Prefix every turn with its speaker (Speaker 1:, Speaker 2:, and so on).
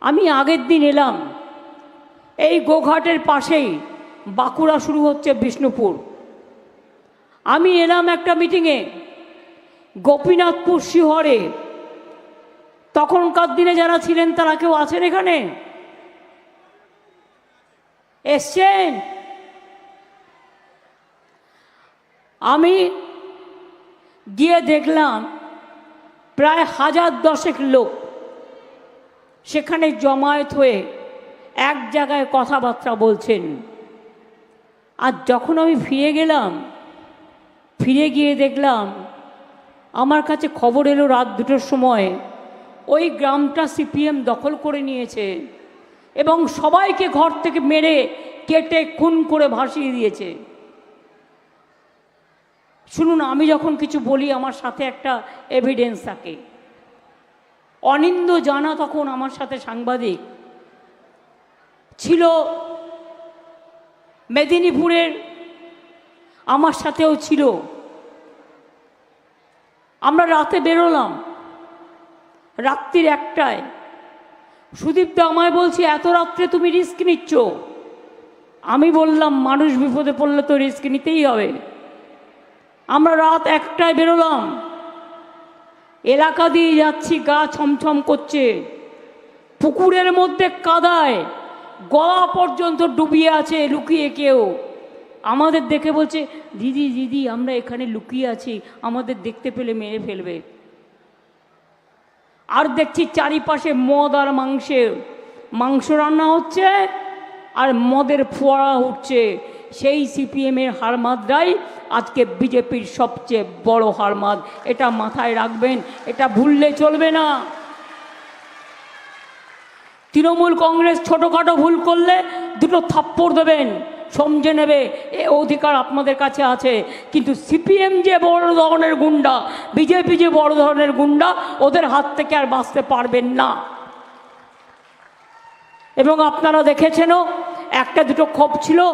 Speaker 1: আমি আগের দিন এলাম। এই গোঘাটের পাশেই বাঁকুড়া শুরু হচ্ছে বিষ্ণুপুর। আমি এলাম একটা মিটিংয়ে, গোপীনাথপুর শিহরে। তখনকার দিনে যারা ছিলেন তারা কেউ আছেন এখানে? এসছেন? আমি গিয়ে দেখলাম, প্রায় হাজার দশেক লোক। সেখানে জমায়েত হয়ে এক জায়গায় কথাবার্তা বলছেন। আর যখন আমি ফিরে গেলাম, ফিরে গিয়ে দেখলাম, আমার কাছে খবর এলো রাত দুটোর সময়, ওই গ্রামটা সিপিএম দখল করে নিয়েছে এবং সবাইকে ঘর থেকে মেরে কেটে খুন করে ভাসিয়ে দিয়েছে। শুনুন, আমি যখন কিছু বলি, আমার সাথে একটা এভিডেন্স থাকে। অনিন্দ জানা তখন আমার সাথে সাংবাদিক। ছিল মেদিনীপুরের, আমার সাথেও ছিল। আমরা রাতে বেরোলাম, রাত্রির একটায়। সুদীপ আমায় বলছি, এত রাত্রে তুমি রিস্ক নিচ্ছ? আমি বললাম, মানুষ বিপদে পড়লে তো রিস্ক নিতেই হবে। আমরা রাত একটায় বেরোলাম। এলাকা দিয়ে যাচ্ছি, গা ছমছম করছে। পুকুরের মধ্যে কাদায় গলা পর্যন্ত ডুবিয়ে আছে লুকিয়ে কেউ। আমাদের দেখে বলছে, দিদি দিদি, আমরা এখানে লুকিয়ে আছি, আমাদের দেখতে পেলে মেরে ফেলবে। আর দেখছি চারিপাশে মদ আর মাংসের, মাংস রান্না হচ্ছে আর মদের ফোয়ারা উঠছে। সেই সিপিএমের হারমাদরাই আজকে বিজেপির সবচেয়ে বড় হারমাদ। এটা মাথায় রাখবেন, এটা ভুললে চলবে না। তৃণমূল কংগ্রেস ছোটোখাটো ভুল করলে দুটো থাপ্পড় দেবেন, সমঝে নেবে, এ অধিকার আপনাদের কাছে আছে। কিন্তু সিপিএম যে বড় ধরনের গুন্ডা, বিজেপি যে বড় ধরনের গুন্ডা, ওদের হাত থেকে আর বাঁচতে পারবেন না। এবং আপনারা দেখেছেনও, একটা দুটো ক্ষোভ ছিল